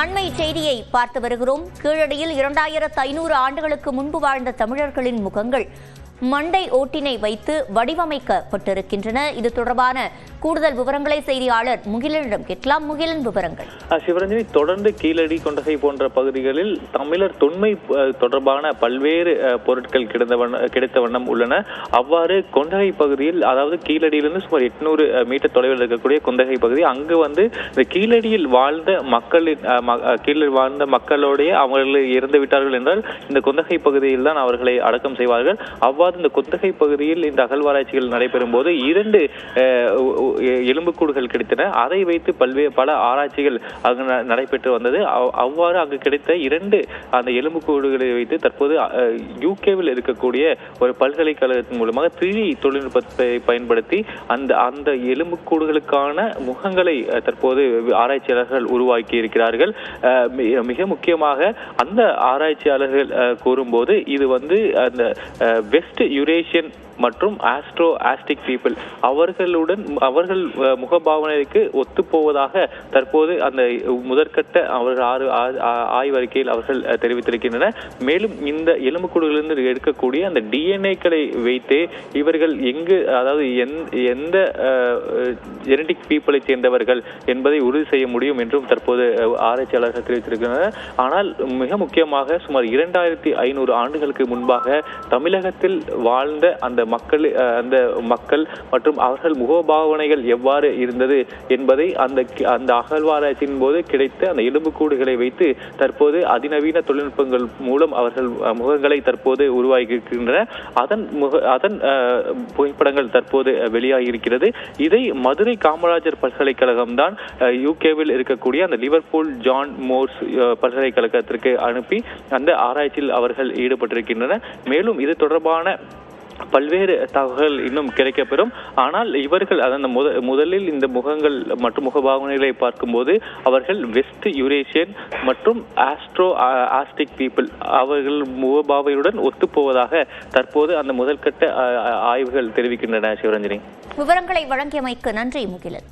அண்மை செய்தியை பார்த்து வருகிறோம். கீழடியில் இரண்டாயிரத்து ஐநூறு ஆண்டுகளுக்கு முன்பு வாழ்ந்த தமிழர்களின் முகங்கள் மண்டை ஓட்டினை வைத்து வடிவமைக்கப்பட்டிருக்கின்றன. இது தொடர்பான கூடுதல் விவரங்களை செய்தியாளர் முகிலனிடம் கேட்கலாம். முகிலன் விவரங்கள். சிவரஞ்சனி தொடர்ந்து கீழடி கொண்டகை போன்ற பகுதிகளில் தமிழர் தொன்மை தொடர்பான பல்வேறு பொருட்கள் கிடைத்த வண்ண கிடைத்த வண்ணம் உள்ளன. அவ்வாறு கொண்டகை பகுதியில் அதாவது கீழடியிலிருந்து சுமார் எட்நூறு மீட்டர் தொலைவில் இருக்கக்கூடிய கொண்டகை பகுதி அங்கு வந்து இந்த கீழடியில் வாழ்ந்த மக்களின் கீழே வாழ்ந்த மக்களோடைய அவர்கள் இறந்து விட்டார்கள் என்றால் இந்த கொந்தகை பகுதியில் தான் அவர்களை அடக்கம் செய்வார்கள். அவ்வாறு இந்த குத்தகை பகுதியில் இந்த அகழ்வாராய்ச்சிகள் நடைபெறும் போது இரண்டு எலும்புக்கூடுகள் கிடைத்தன. அதை வைத்து பல்வேறு பல ஆராய்ச்சிகள் அங்கு ந- நடைபெற்று வந்தது. அவ்- அவ்வாறு அங்கு கிடைத்த இரண்டு அந்த எலும்புக்கூடுகளை வைத்து தற்போது யூகேவில் இருக்கக்கூடிய ஒரு பல்கலைக்கழகத்தின் மூலமாக த்ரீ தொழில்நுட்பத்தை பயன்படுத்தி அந்த அந்த எலும்புக்கூடுகளுக்கான முகங்களை தற்போது ஆராய்ச்சியாளர்கள் உருவாக்கி இருக்கிறார்கள். மிக முக்கியமாக அந்த ஆராய்ச்சியாளர்கள் கூறும்போது இது வந்து அந்த வெஸ்ட் யுரேஷியன் மற்றும் ஆஸ்ட்ரோ ஆஸ்டிக் பீப்புள் அவர்களுடன் அவர்கள் அஹ், முகபாவனைக்கு ஒத்துப்போவதாக தற்போது அந்த முதற்கட்ட அவர்கள் ஆறு ஆ- ஆ- ஆய்வறிக்கையில் அவர்கள் தெரிவித்திருக்கின்றனர் மேலும் இந்த எலும்புக்கூடுகளிலிருந்து எடுக்கக்கூடிய அந்த டிஎன்ஏக்களை வைத்தே இவர்கள் எங்கு அதாவது எந்- எந்த ஜெனடிக் பீப்புளை சேர்ந்தவர்கள் என்பதை உறுதி செய்ய முடியும் என்றும் தற்போது ஆராய்ச்சியாளர்கள் தெரிவித்திருக்கின்றனர். ஆனால் மிக முக்கியமாக சுமார் இரண்டாயிரத்தி ஐநூறு ஆண்டுகளுக்கு முன்பாக தமிழகத்தில் வாழ்ந்த அந்த மக்கள் அந்த மக்கள் மற்றும் அவர்கள் முகபாவனைகள் எவ்வாறு இருந்தது என்பதை அந்த கி- அந்த அகழ்வாராய்ச்சியின் போது கிடைத்த அந்த எலும்புக்கூடுகளை வைத்து தற்போது அதிநவீன தொழில்நுட்பங்கள் மூலம் அவர்கள் முகங்களை தற்போது உருவாகி இருக்கின்றன அதன் முக அதன் புகைப்படங்கள் தற்போது வெளியாகியிருக்கிறது. இதை மதுரை காமராஜர் பல்கலைக்கழகம் தான் யூகேவில் இருக்கக்கூடிய அந்த லிவர்பூல் ஜான் மோர்ஸ் பல்கலைக்கழகத்திற்கு அனுப்பி அந்த ஆராய்ச்சியில் அவர்கள் ஈடுபட்டிருக்கின்றனர். மேலும் இது தொடர்பான பல்வேறு தகவல்கள் இன்னும் கிடைக்கப்பெறும். ஆனால் இவர்கள் அதன் முத முதலில் இந்த முகங்கள் மற்றும் முகபாவனைகளை பார்க்கும்போது அவர்கள் வெஸ்ட் யூரேஷியன் மற்றும் ஆஸ்ட்ரோ ஆஸ்டிக் பீப்புள் அவர்கள் முகபாவையுடன் ஒத்துப்போவதாக தற்போது அந்த முதல்கட்ட ஆய்வுகள் தெரிவிக்கின்றன சிவரஞ்சனி. விவரங்களை வழங்கியமைக்கு நன்றி முகிலன்.